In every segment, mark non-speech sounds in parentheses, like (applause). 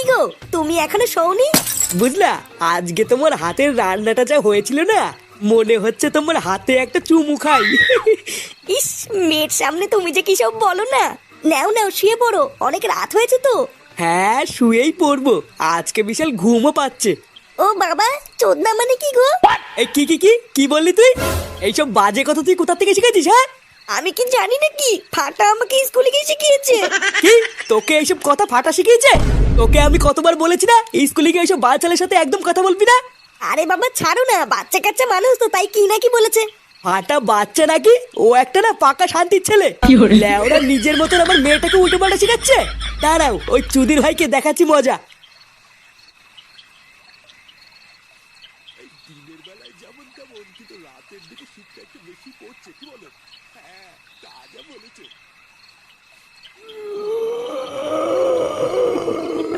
কি গো তুমি এখনও শোনি বুঝলা আজকে তোমার হাতের রান্নাটা যা হয়েছিল না মনে হচ্ছে তোমার হাতে একটা চুমু খাই। ইস মেয়ের সামনে তুমি যে কি সব বলো না। নাও নাও শুয়ে পড়ো অনেক রাত হয়েছে তো। হ্যাঁ শুয়েই পড়ব আজকে বিশাল ঘুমও পাচ্ছে। ও বাবা চোদনা মানে কি গো? এই কি কি কি কি বললি তুই? এইসব বাজে কথা তুই কোথা থেকে শিখেছিস হ্যাঁ? আমি কি জানি না কি ফাটা আমাকে স্কুলে গিয়ে শিখিয়েছে। কি? তোকে এইসব কথা ফাটা শিখিয়েছে? তোকে আমি কতবার বলেছি না? এই স্কুলে গিয়ে এইসব বাচ্চাদের সাথে একদম কথা বলবি না? আরে বাবা ছাড়ো না। বাচ্চা কাচ্চা মানুষ তো তাই কি না কি বলেছে? ফাটা বাচ্চা নাকি? ও একটা না পাকা শান্তির ছেলে। লেওরা নিজের মতন আমার মেয়েটাকে উল্টো পাল্টা শিখাচ্ছে? দাঁড়াও ওই চুদির ভাইকে দেখাচ্ছি মজা। কি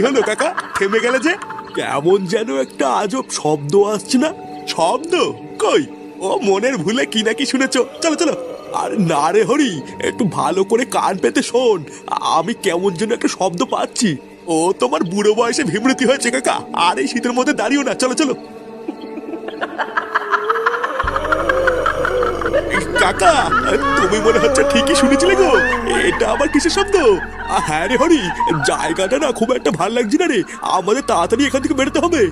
হলো, কাকা? থেমে গেলে যে? কেমন যেন একটা আজব শব্দ আসছে না? শব্দ? কই? ও মনের ভুলে কি নাকি শুনেছ? চলো চলো। আর না রে হরি, একটু ভালো করে কান পেতে শোন। আমি কেমন যেন একটা শব্দ পাচ্ছি। ও তোমার বুড়ো বয়সে ভিমৃতি হয়েছে, কাকা। আর এই শীতের মধ্যে দাঁড়িয়েও না। চলো চলো। কাকা, তুমি মনে হচ্ছে ঠিকই শুনেছিলে গো। এটা আবার কিসের শব্দ? হ্যাঁ রে হরি, জায়গাটা না খুব একটা ভালো লাগছে না রে। আমাদের তাড়াতাড়ি এখান থেকে বেরোতে হবে।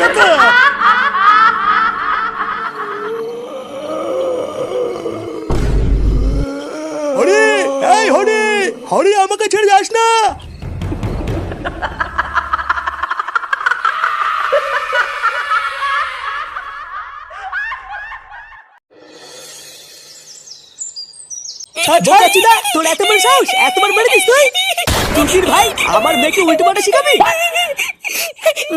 কাকা? হরি হরি হরি আমাকে ছেড়ে যাস না। তোর এত বড় সাহস এতবার মেরেছিস তুই। চুদির ভাই আমার মেয়েকে উল্টো পাল্টা শিখাবি?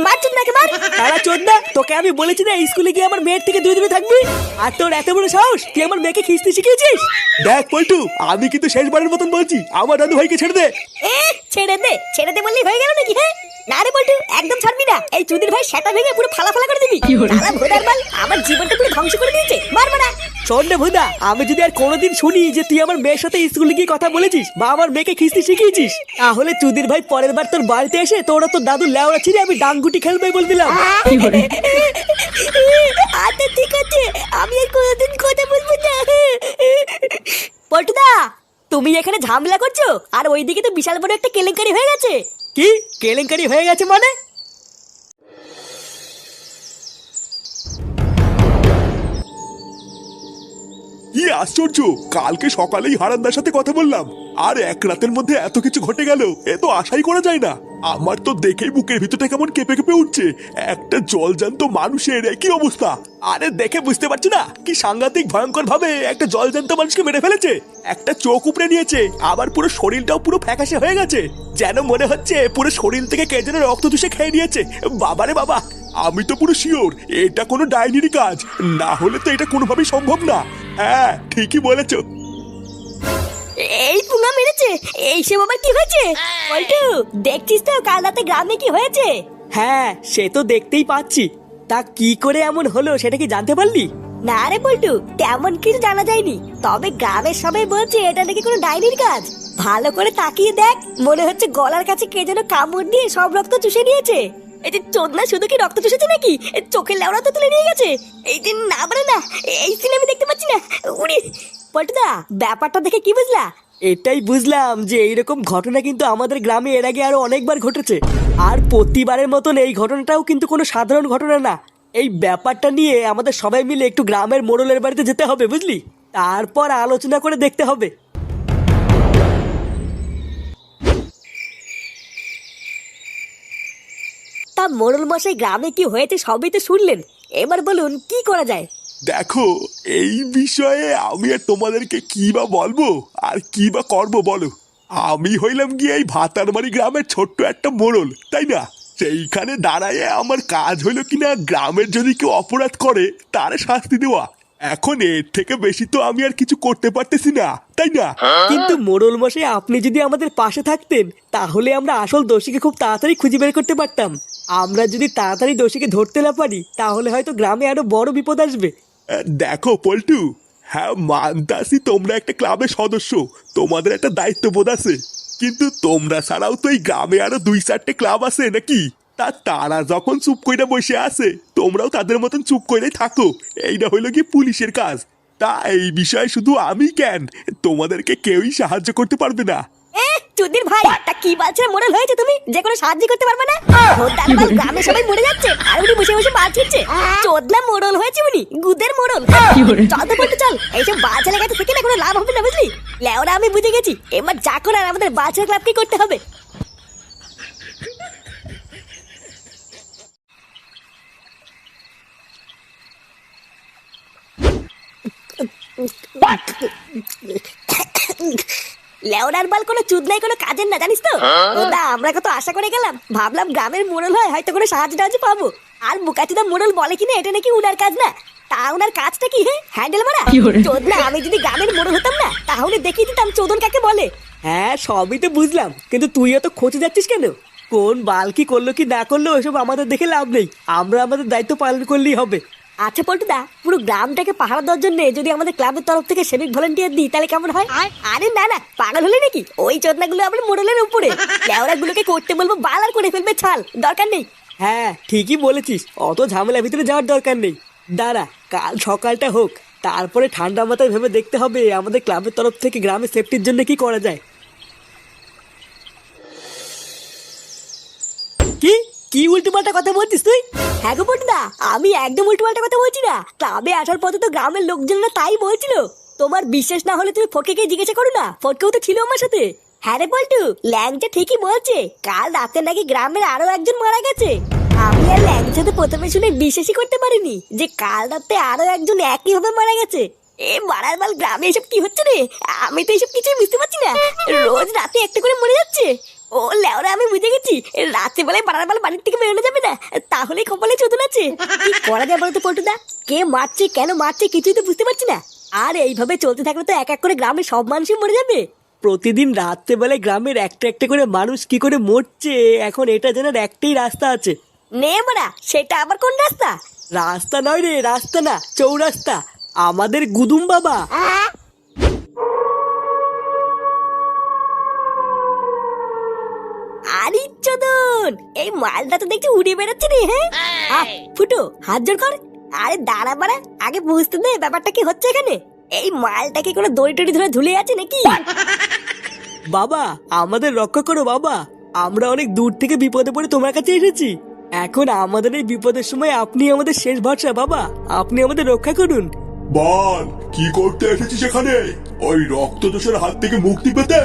মার চোদনাকে মার। তারা চোদ তোকে আমি বলেছি না স্কুলে গিয়ে আমার মেয়ের থেকে দূরে দূরে থাকবি? আর তোর এত বড় সাহস তুই আমার মেয়েকে খিস্তি শিখিয়েছিস? দেখ পল্টু আমি কিন্তু শেষবারের মতন বলছি আমার দাদু ভাইকে ছেড়ে দে। এ ছেড়ে দে ছেড়ে দে বললেই হয়ে গেল নাকি হ্যাঁ? না রে বলটু একদম ছাড়বি না। এই চুদির ভাই সেটা ভেঙে পুরো ফালা ফালা করে দিবি। শালা ভোদার বাল আমার জীবনটা পুরো ধ্বংস করে দিয়েছে। মার মারা। শোন ভুদা আমি যদি আর কোনোদিন শুনি যে তুই আমার মেয়ের সাথে স্কুলে গিয়ে কথা বলেছিস বা আমার মেয়েকে খিস্তি শিখিয়েছিস তাহলে চুদির ভাই পরের বার তোর বাড়িতে এসে তোরা তোর দাদু লেওড়া ছিঁড়ে আমি ডাঙ্গুটি খেলবে বলে দিলাম। আচ্ছা ঠিক আছে। আমি আর কোনোদিন কথা বলব না। পল্টুদা তুমি এখানে ঝামেলা করছ? আর ওইদিকে তো বিশাল বড় একটা কেলেঙ্কারি হয়ে গেছে। কি? কেলেঙ্কারি হয়ে গেছে মানে? কি আশ্চর্য! কালকে সকালেই হারান্দার সাথে কথা বললাম। আর এক রাতের মধ্যে এত কিছু ঘটে গেল এ তো আশাই করা যায় না। আমার তো দেখেই বুকের ভিতরটা কেমন কেঁপে কেঁপে উঠছে। একটা জল জলজান্ত মানুষের কি অবস্থা? আরে দেখে বুঝতে পারছি না? কি সাংঘাতিক ভয়ঙ্কর ভাবে একটা জলজান্ত মানুষকে মেরে ফেলেছে। একটা চোখ উপড়ে নিয়েছে, আবার পুরো শরীরটাও পুরো ফ্যাকাশে হয়ে গেছে। যেন মনে হচ্ছে পুরো শরীর থেকে কে যেন রক্ত চুষে খেয়ে নিয়েছে। বাবারে বাবা, আমি তো পুরো শিওর, এটা কোনো ডাইনিরই কাজ। না হলে তো এটা কোনোভাবেই সম্ভব না। হ্যাঁ ঠিকই বলেছ। এই পুঙ্গা মেরেছে। এই সে বাবা কি হয়েছে? পল্টু দেখছিস তো কাল রাতে গ্রামে কি হয়েছে? হ্যাঁ সে তো দেখতেই পাচ্ছি। তা কি করে এমন হলো সেটা কি জানতে পারলি? না রে পল্টু তেমন কিছু জানা যায়নি। তবে গ্রামের সবাই বলছে এটা নাকি কোনো ডাইনির কাজ। ভালো করে তাকিয়ে দেখ মনে হচ্ছে গলার কাছে কে যেন কামড় দিয়ে সব রক্ত চুষে নিয়েছে। এই যে চোদনা শুধু কি রক্ত চুষেছে নাকি? চোখের লেওড়া তো তুলে নিয়ে গেছে। এই যে না না এই সিনে আমি দেখতে পাচ্ছি না। উড়ি পল্টুদা ব্যাপারটা দেখে কি বুঝলা? এটাই বুঝলাম যে এইরকম ঘটনা কিন্তু আমাদের গ্রামে এর আগে আরও অনেকবার ঘটেছে। আর প্রতিবারের মতন এই ঘটনাটাও কিন্তু কোনো সাধারণ ঘটনা না। এই ব্যাপারটা নিয়ে আমাদের সবাই মিলে একটু গ্রামের মোড়লের বাড়িতে যেতে হবে, বুঝলি? তারপর আলোচনা করে দেখতে হবে। তা মোড়ল মশাই গ্রামে কি হয়েছে সবই তো শুনলেন। এবার বলুন, কি করা যায়? দেখো, এই বিষয়ে আমি আর তোমাদেরকে কি বা বলব? আর কি বা করব বলো? আমি হইলাম গিয়ে এই ভাতারবাড়ি গ্রামের ছোট্ট একটা মোড়ল, তাই না? সেইখানে দাঁড়ায় আমার কাজ হইল কিনা, গ্রামের যদি কেউ অপরাধ করে, তার শাস্তি দেওয়া। এখন এর থেকে বেশি তো আমি আর কিছু করতে পারতেছি না, তাই না? কিন্তু মোড়ল মশাই, আপনি যদি আমাদের পাশে থাকতেন, তাহলে আমরা আসল দোষীকে খুব তাড়াতাড়ি খুঁজে বের করতে পারতাম। আমরা যদি তাড়াতাড়ি দোষীকে ধরতে না পারি, তাহলে হয়তো গ্রামে আরও বড় বিপদ আসবে। দেখো, পল্টু। হ্যাঁ মানতাসি তোমরা একটা ক্লাবের সদস্য। তোমাদের একটা দায়িত্ববোধ আছে। কিন্তু তোমরা ছাড়াও তো এই গ্রামে আরও দুই চারটে ক্লাব আছে, নাকি? তা তারা যখন চুপ কইরা বসে আছে, তোমরাও তাদের মতন চুপ কইরাই থাকো। এইটা হইল কি পুলিশের কাজ। তা এই বিষয়ে শুধু আমি কেন তোমাদেরকে কেউই সাহায্য করতে পারবে না। এ চুদির ভাই তা কি বালছের মোড়ল হয়েছে তুমি? যে কোনো সাহায্য করতে পারবে না? বাল গ্রামে সবাই মরে যাচ্ছে আর উনি বসে বসে মাছ মোড়ল হয়েছে উনি গুদের মোড়ল। চল তো বলতে চল এইসব কাছে থেকে না কোনো লাভ হবে না বুঝলি? লেওরা আমি বুঝে গেছি এবার যা করার আমাদের বাচ্চার ক্লাবকে করতে হবে। (laughs) লেওরার বাল কোনো চুদ নাই কোনো কাজের না জানিস তো? ওদা আমরা কত আশা করে গেলাম। ভাবলাম গ্রামের মোড়ল হয় হয়তো কোনো সাহায্য টাহায্য পাবো। আর বুকাচুদা মোড়ল বলে কিনা এটা নাকি উনার কাজ না? তা উনার কাজটা কি হ্যাঁ হ্যান্ডেল মারা? চোদ না আমি যদি গ্রামের মোড়ল হতাম না তাহলে দেখিয়ে দিতাম চোদন কাকে বলে। হ্যাঁ সবই তো বুঝলাম কিন্তু তুইও তো খোঁজে যাচ্ছিস কেন? কোন বাল কি করল কি না করল ওসব আমাদের দেখে লাভ নেই। আমরা আমাদের দায়িত্ব পালন করলেই হবে। আচ্ছা পল্টুদা পুরো গ্রামটাকে পাহারা দেওয়ার জন্য যদি আমাদের ক্লাবের তরফ থেকে সেভিক ভলেন্টিয়ার দিই তাহলে কেমন হয়? আরে না না পাগল হলে নাকি? ওই চোদনাগুলো আমরা মোড়লের উপরে। লেওরা গুলোকে করতে বলব বালার করে ফেলবে ছাল। দরকার নেই। হ্যাঁ ঠিকই বলেছিস। অত ঝামেলার ভিতরে যাওয়ার দরকার নেই। দাঁড়া কাল সকালটা হোক। তারপরে ঠান্ডা মাথায় ভেবে দেখতে হবে আমাদের ক্লাবের তরফ থেকে গ্রামের সেফটির জন্য কি করা যায়। কি উল্টোপাল্টা কথা বলছিস তুই? হ্যাঁ গো আমি একদম উল্টো পাল্টা কথা বলছি না। ক্লাবে আসার পথে তো গ্রামের লোকজনরা তাই বলছিল। তোমার বিশ্বাস না হলে তুমি ফটকে জিজ্ঞাসা করো না, ফটকেও তো ছিল আমার সাথে। হ্যাঁ রে পল্টু ল্যাংচা ঠিকই বলছে, কাল রাতে নাকি গ্রামের আরও একজন মারা গেছে। আমি আর ল্যাংচা তো প্রথমে শুনে বিশ্বাসই করতে পারিনি যে কাল রাতে আরও একজন একইভাবে মারা গেছে। এ মারার বাল, গ্রামে এসব কি হচ্ছে রে? আমি তো এসব কিছুই বুঝতে পারছি না। রোজ রাতে একটা করে মরে যাচ্ছে। ও লেওরা আমি বুঝে গেছি। রাতে বেলায় বাড়ার বেলা বাড়ির থেকে বেরোনো যাবে না। তাহলে কপালে চোদন আছে কি করা যায় বলতো পল্টুদা? কে মারছে কেন মারছে কিছুই তো বুঝতে পারছি না। আর এইভাবে চলতে থাকলে তো এক এক করে গ্রামের সব মানুষই মরে যাবে। প্রতিদিন রাত্রেবেলায় গ্রামের একটা একটা করে মানুষ কি করে মরছে? এখন এটা জানার একটাই রাস্তা আছে। নে মারা সেটা আবার কোন রাস্তা? রাস্তা নয় রে রাস্তা না চৌরাস্তা। আমাদের গুদুম বাবা। চোদন এই মালটা তো দেখছি উড়ে বেড়াচ্ছে রে হ্যাঁ? আহ, ফুটো হাত জোর কর। আরে দাঁড়া বাড়া আগে বুঝতে দে ব্যাপারটা কি হচ্ছে এখানে। এই মালটা কি কোনো দড়ি টড়ি ধরে ঝুলে আছে নাকি? বাবা আমাদের রক্ষা করো বাবা। আমরা অনেক দূর থেকে বিপদে পড়ে তোমার কাছে এসেছি। এখন আমাদের এই বিপদের সময় আপনি আমাদের শেষ ভরসা বাবা। আপনি আমাদের রক্ষা করুন। বল কি করতে এসেছিস এখানে? ওই রক্তদোষের হাত থেকে মুক্তি পেতে।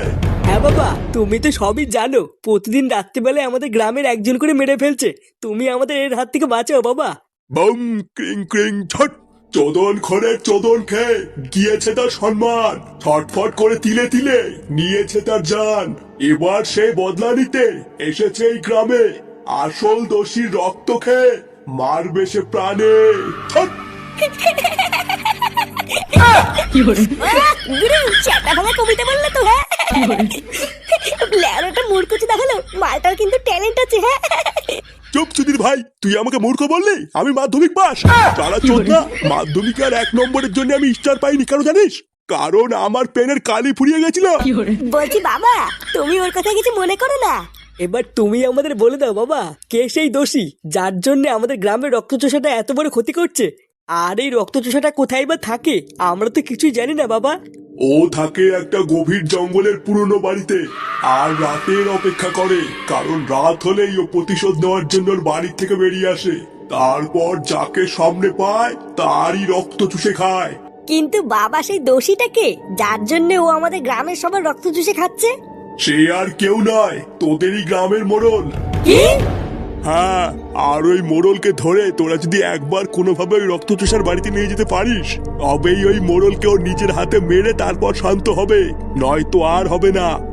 হ্যাঁ বাবা তুমি তো সবই জানো প্রতিদিন রাত্রিবেলায় আমাদের গ্রামের একজন করে মেরে ফেলছে। তুমি আমাদের এর হাত থেকে বাঁচাও বাবা। বম ক্রিং ক্রিং ছট। চোদন খড়ের চোদন খেয়ে গিয়েছে তার সম্মান। ছটফট করে তিলে তিলে নিয়েছে তার জান। এবার সে বদলা নিতে এসেছে এই গ্রামে। আসল দোষীর রক্ত খেয়ে মারবে সে প্রাণে। ছট! (laughs) আহ, গুরু চাটা ভাঙা কবিতা বললে তো হ্যাঁ ল্যাওড়াটা মূর্খচি দেখাল মালটার কিন্তু ট্যালেন্ট আছে হ্যাঁ। চুপ সুধীর ভাই তুই আমাকে মূর্খ বললি? আমি মাধ্যমিক পাস। তারা মাধ্যমিক আর এক নম্বরের জন্য আমি স্টার পাইনি কেন জানিস? কারণ আমার পেনের কালি ফুরিয়ে গেছিল। বলছি বাবা তুমি ওর কথা কিছু মনে করো না। এবার তুমি আমাদের বলে দাও বাবা কে সেই দোষী যার জন্য আমাদের গ্রামের রক্তচোষাটা এত বড় ক্ষতি করছে? আর এই রক্তচোষাটা কোথায় বা থাকে? আমরা তো কিছুই জানি না বাবা। ও থাকে একটা গভীর জঙ্গলের পুরনো বাড়িতে আর রাতের অপেক্ষা করে কারণ রাত হলেই ও প্রতিশোধ নেওয়ার জন্য ওর বাড়ি থেকে বেরিয়ে আসে। তারপর যাকে সামনে পায় তারই রক্ত চুষে খায়। কিন্তু বাবা সেই দোষীটাকে যার জন্য ও আমাদের গ্রামের সবার রক্ত চুষে খাচ্ছে? সে আর কেউ নয় তোদেরই গ্রামের মোড়ল। কি? হ্যাঁ আর ওই মোড়লকে ধরে তোরা যদি একবার কোনোভাবে ওই রক্তচোষার বাড়িতে নিয়ে যেতে পারিস, তবেই ওই মোড়লকে ওর নিজের হাতে মেরে তারপর শান্ত হবে, নয়তো আর হবে না।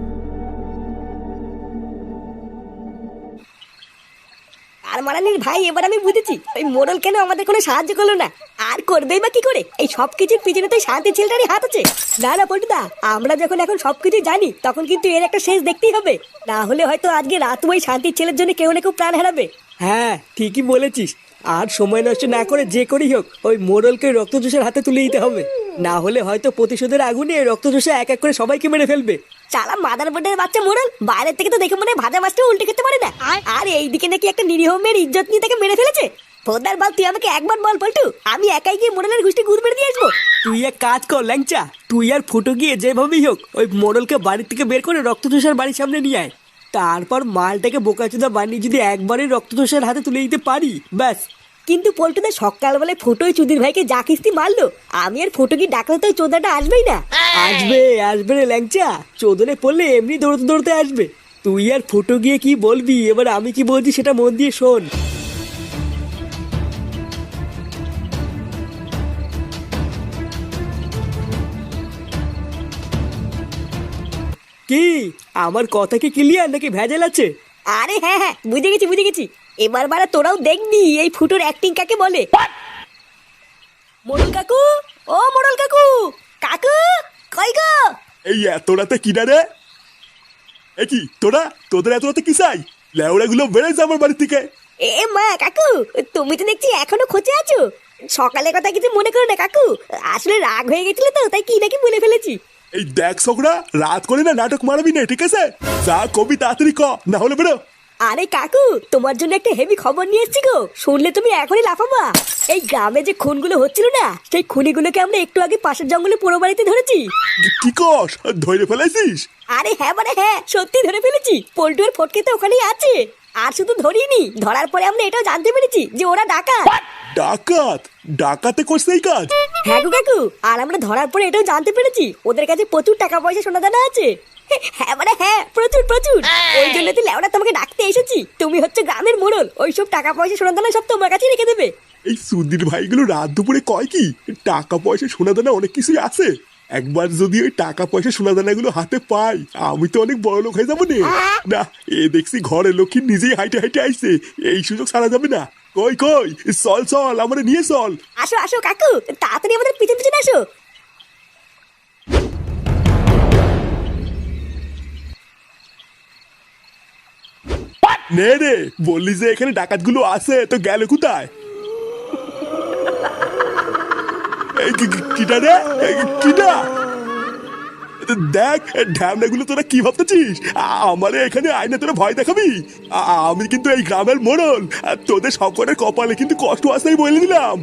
আর মারানির ভাই এবার আমি বুঝেছি। ওই মোড়ল কেন আমাদের কোনো সাহায্য করল না? আর করবেই বা কি করে? এই সব কিছুর পিছনে তো শান্তি ছেলেটারই হাত আছে। না না পল্টুদা আমরা যখন এখন সবকিছু জানি তখন কিন্তু এর একটা শেষ দেখতেই হবে। না হলে হয়তো আজকে রাত ওই শান্তির ছেলের জন্য কেউ না কেউ প্রাণ হারাবে। হ্যাঁ ঠিকই বলেছিস। আর সময় নষ্ট না করে যে করেই হোক ওই মোড়লকে রক্তচোষের হাতে তুলে দিতে হবে। না হলে হয়তো প্রতিশোধের আগুনে রক্তচোষে এক এক করে সবাইকে মেরে ফেলবে। চালা মাদার বোর্ডের বাচ্চা মোড়ল বাইরের থেকে তো দেখে মনে হয় ভাজা মাছটা উল্টে খেতে পারে না। এইদিকে নাকি একটা নিরীহ মেয়ের ইজ্জত নিয়ে তাকে মেরে ফেলেছে। ফোদার বল তুই আমাকে একবার বল পল্টু আমি একাই গিয়ে মোড়লের গোষ্ঠী গুড় মেরে দিয়ে আসব। তুই এক কাজ কর ল্যাংচা। তুই আর ফুটো গিয়ে যেভাবেই হোক ওই মোড়লকে বাড়ি থেকে বের করে রক্তচোষার বাড়ির সামনে নিয়ে আয়। তারপর মালটাকে বোকা বোকাচোদা বানিয়ে যদি একবারই রক্ত রক্তচোষার হাতে তুলে দিতে পারি ব্যাস। কিন্তু পল্টুদা সকালবেলায় ফোটোই চুদির ভাইকে যা কিস্তি মারলো আমি আর ফোটো কি ডাকলে তো চোদাটা আসবেই না। আসবে আসবে রে ল্যাংচা। চোদনে পড়লে এমনি দৌড়তে দৌড়তে আসবে। তুই আর ফুটো গিয়ে কি বলবি? এবার আমি কি বলছি সেটা মন দিয়ে শোন। কি? আমার কথা কি ক্লিয়ার নাকি ভেজাল আছে? আরে হ্যাঁ হ্যাঁ বুঝে গেছি বুঝে গেছি। এবার বারা তোরাও দেখবি এই ফুটোর অ্যাক্টিং কাকে বলে। মোড়ল কাকু? ও মোড়ল কাকু! কাকু কই গো? এই এত রাতে কিনা রে? এ কি তোরা? তোদের এত রাতে কি চাই? লেওড়া গুলো বেড়েছে আমার বাড়ি থেকে। এ মা কাকু তুমি তো দেখছি এখনও খোঁজে আছো। সকালে কথা কিছু মনে করো না কাকু। আসলে রাগ হয়ে গেছিল তো তাই কি নাকি বলে ফেলেছি। এই দেখ ছোকরা রাত করে না নাটক মারবি না ঠিক আছে? যা কবি তাড়াতাড়ি ক না হলে বেরো। আরে কাকু তোমার জন্য একটা হেভি খবর নিয়ে এসেছি গো। শুনলে তুমি এখনই লাফাবা। এই গ্রামে যে খুনগুলো হচ্ছিল না সেই খুনিগুলোকে আমরা একটু আগে পাশের জঙ্গলে পুরো বাড়িতে ধরেছি। কি- কস? ধরে ফেলাইছিস আরে হ্যাঁ মানে হ্যাঁ সত্যি ধরে ফেলেছি। পল্টুর ফটকে তো ওখানেই আছে। আর শুধু ধরিনি ধরার পরে আমরা এটাও জানতে পেরেছি যে ওরা ডাকাত। ডাকাত? ডাকাতে করছে এই কাজ? হ্যাঁ গো কাকু আর আমরা ধরার পরে এটাও জানতে পেরেছি। ওদের কাছে প্রচুর টাকা পয়সা সোনা দানা আছে। হ্যাঁ মানে হ্যাঁ প্রচুর প্রচুর। ওই জন্য তো লেওড়া তোমাকে ডাকতে এসেছি। তুমি হচ্ছে গ্রামের মোড়ল ওইসব টাকা পয়সা সোনা দানা সব তোমার কাছেই রেখে দেবে। এই সুদির ভাইগুলো রাত দুপুরে কয় কি? টাকা পয়সা সোনা দানা অনেক কিছুই আছে। একবার যদি ওই টাকা পয়সা সোনা দানাগুলো হাতে পাই আমি তো অনেক বড় লোক হয়ে যাব নে। না এ দেখছি ঘরের লক্ষ্মী নিজেই হাইটে হাইটে আইছে। এই সুযোগ ছাড়া যাবে না। কই কই? চল চল আমরা নিয়ে চল। আসো আসো কাকু তাড়াতাড়ি আমাদের পিছন পিছন আসো। নে রে বললি যে এখানে ডাকাতগুলো আছে, তো গেল কোথায়? কিটা রে? কিটা? দেখ, ঢ্যামনাগুলো তোরা কি ভাবতেছিস? আমার এখানে আইনে তোরা ভয় দেখাবি। আমি কিন্তু এই গ্রামের মোড়ল। তোদের সকলের কপালে কিন্তু কষ্ট আসতেই বলে দিলাম।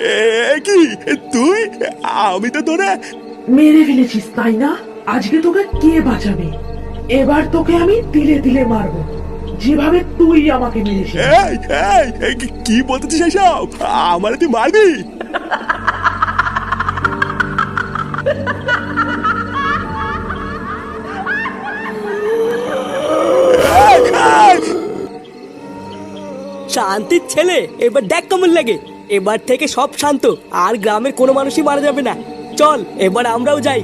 এ কি? তুই? আমি তো তোরা মেরে ফেলেছিস তাই না? আজকে তোকে কে বাঁচাবে? এবার তোকে আমি তিলে তিলে মারবো। যেভাবে তুই আমাকে মেরেছিস। এই এই কি- কি বলতেছিস এসব? আমার তুই মারবি! শান্তির ছেলে এবার দেখ কেমন লাগে। এবার থেকে সব শান্ত, আর গ্রামের কোনো মানুষই মারা যাবে না চল, এবার আমরাও যাই!